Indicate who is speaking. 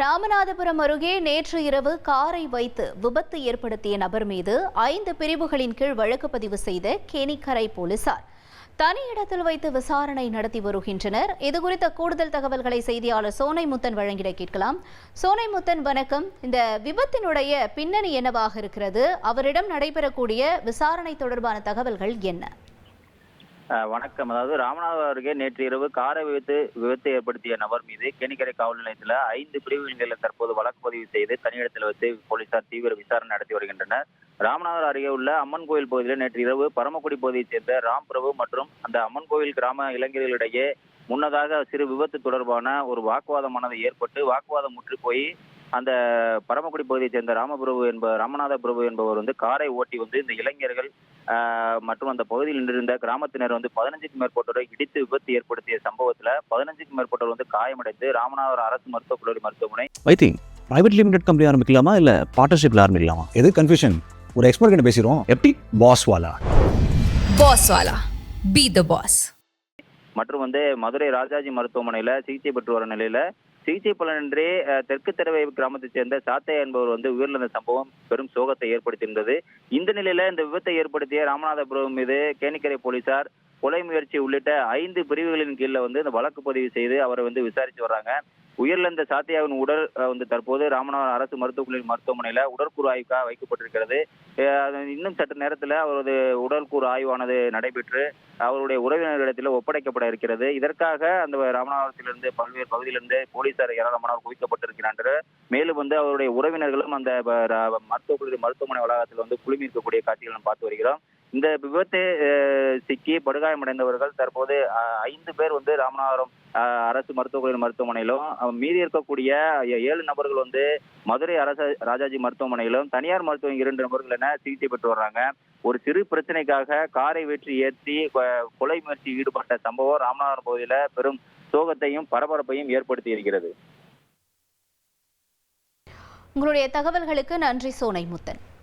Speaker 1: ராமநாதபுரம் அருகே நேற்று இரவு காரை வைத்து விபத்து ஏற்படுத்திய நபர் மீது ஐந்து பிரிவுகளின் கீழ் வழக்கு பதிவு செய்த கேணிக்கரை போலீசார். தனி இடத்தில் வைத்து விசாரணை நடத்தி வருகின்றனர். இதுகுறித்த கூடுதல் தகவல்களை செய்தியாளர் சோனை முத்தன் வழங்கிட கேட்கலாம். சோனை முத்தன் வணக்கம். இந்த விபத்தினுடைய பின்னணி என்னவாக இருக்கிறது? அவரிடம் நடைபெறக்கூடிய விசாரணை தொடர்பான தகவல்கள் என்ன?
Speaker 2: வணக்கம். அதாவது ராமநாதபுரம் அருகே நேற்று இரவு காரை விபத்து விபத்து ஏற்படுத்திய நபர் மீது கேணிக்கரை காவல் நிலையத்தில் ஐந்து பிரிவுகளில் தற்போது வழக்கு பதிவு செய்து தனியிடத்தில் வைத்து போலீசார் தீவிர விசாரணை நடத்தி வருகின்றனர். ராமநாதபுரம் அருகே உள்ள அம்மன் கோயில் பகுதியில் நேற்று இரவு பரமக்குடி பகுதியைச் சேர்ந்த ராம் பிரபு மற்றும் அந்த அம்மன் கோயில் கிராம இளைஞர்களிடையே முன்னதாக சிறு விபத்து தொடர்பான ஒரு வாக்குவாதமானது ஏற்பட்டு வாக்குவாதம் முற்று போய் அந்த பரமக்குடி பகுதியைச் சேர்ந்த ராமபிரபு என்பவர் ராமநாத பிரபு என்பவர் வந்து காரை ஓட்டி வந்து இந்த இளைஞர்கள் மற்றும் அந்த பகுதியில் நின்றிருந்த கிராமத்தினர் வந்து பதினஞ்சுக்கும் மேற்பட்டோரை இடித்து விபத்து ஏற்படுத்திய சம்பவத்துல பதினஞ்சுக்கும் மேற்பட்டோர் வந்து காயமடைந்து ராமநாதபுரம் அரசு மருத்துவக் கல்லூரி மருத்துவமனை
Speaker 3: வைத்தி பிரைவேட் லிமிடெட் கம்பெனி ஆரம்பிக்கலாமா இல்ல பார்ட்னர்ஷிப்ல ஆரம்பிக்கலாமா?
Speaker 4: எது கன்ஃபியூஷன் ஒரு எக்ஸ்பர்ட் கிட்ட பேசிடுவோம்.
Speaker 3: எப்படி?
Speaker 4: பாஸ் வாலா
Speaker 5: Boss Wala. Be the boss.
Speaker 2: மற்றும் வந்து மதுரை ராஜாஜி மருத்துவமனையில சிகிச்சை பெற்று வர நிலையில சிகிச்சை பலனின்றே தெற்கு தெரவை கிராமத்தைச் சேர்ந்த சாத்தையா என்பவர் வந்து உயிரிழந்த சம்பவம் பெரும் சோகத்தை ஏற்படுத்தியிருந்தது. இந்த நிலையில இந்த விபத்தை ஏற்படுத்திய ராமநாதபுரம் மீது கேணிக்கரை போலீசார் கொலை முயற்சி உள்ளிட்ட ஐந்து பிரிவுகளின் கீழே வந்து இந்த வழக்கு பதிவு செய்து அவரை வந்து விசாரிச்சு வர்றாங்க. உயிரிழந்த சாத்தியாவின் உடல் வந்து தற்போது ராமநாதபுரம் அரசு மருத்துவக் கல்லூரி மருத்துவமனையில உடற்கூறு ஆய்வுக்காக வைக்கப்பட்டிருக்கிறது. அது இன்னும் சற்று நேரத்தில் அவரது உடற்கூறு ஆய்வானது நடைபெற்று அவருடைய உறவினர்களிடத்தில் ஒப்படைக்கப்பட இருக்கிறது. இதற்காக அந்த ராமநாதபுரத்திலிருந்து பல்வேறு பகுதியிலிருந்து போலீசார் ஏராளமானவர் குவிக்கப்பட்டிருக்கிறார்கள். மேலும் வந்து அவருடைய உறவினர்களும் அந்த ப- மருத்துவக் மருத்துவமனை வளாகத்தில் வந்து குழுமி இருக்கக்கூடிய காட்சிகளை பார்த்து வருகிறோம். இந்த விபத்து சிக்கி படுகாயமடைந்தவர்கள் தற்போது ஐந்து பேர் வந்து ராமநாதபுரம் அரசு மருத்துவக் மருத்துவமனையிலும் மீதி இருக்கக்கூடிய ஏழு நபர்கள் வந்து மதுரை அரசு ராஜாஜி மருத்துவமனையிலும் தனியார் மருத்துவம் இரண்டு நபர்கள் என சிகிச்சை பெற்று வர்றாங்க. ஒரு சிறு பிரச்சனைக்காக காரை வெற்றி ஏற்றி கொலை முயற்சி ஈடுபட்ட சம்பவம் ராமநாதபுரம் பகுதியில பெரும் சோகத்தையும் பரபரப்பையும் ஏற்படுத்தி இருக்கிறது.
Speaker 1: உங்களுடைய தகவல்களுக்கு நன்றி சோனை முத்தன்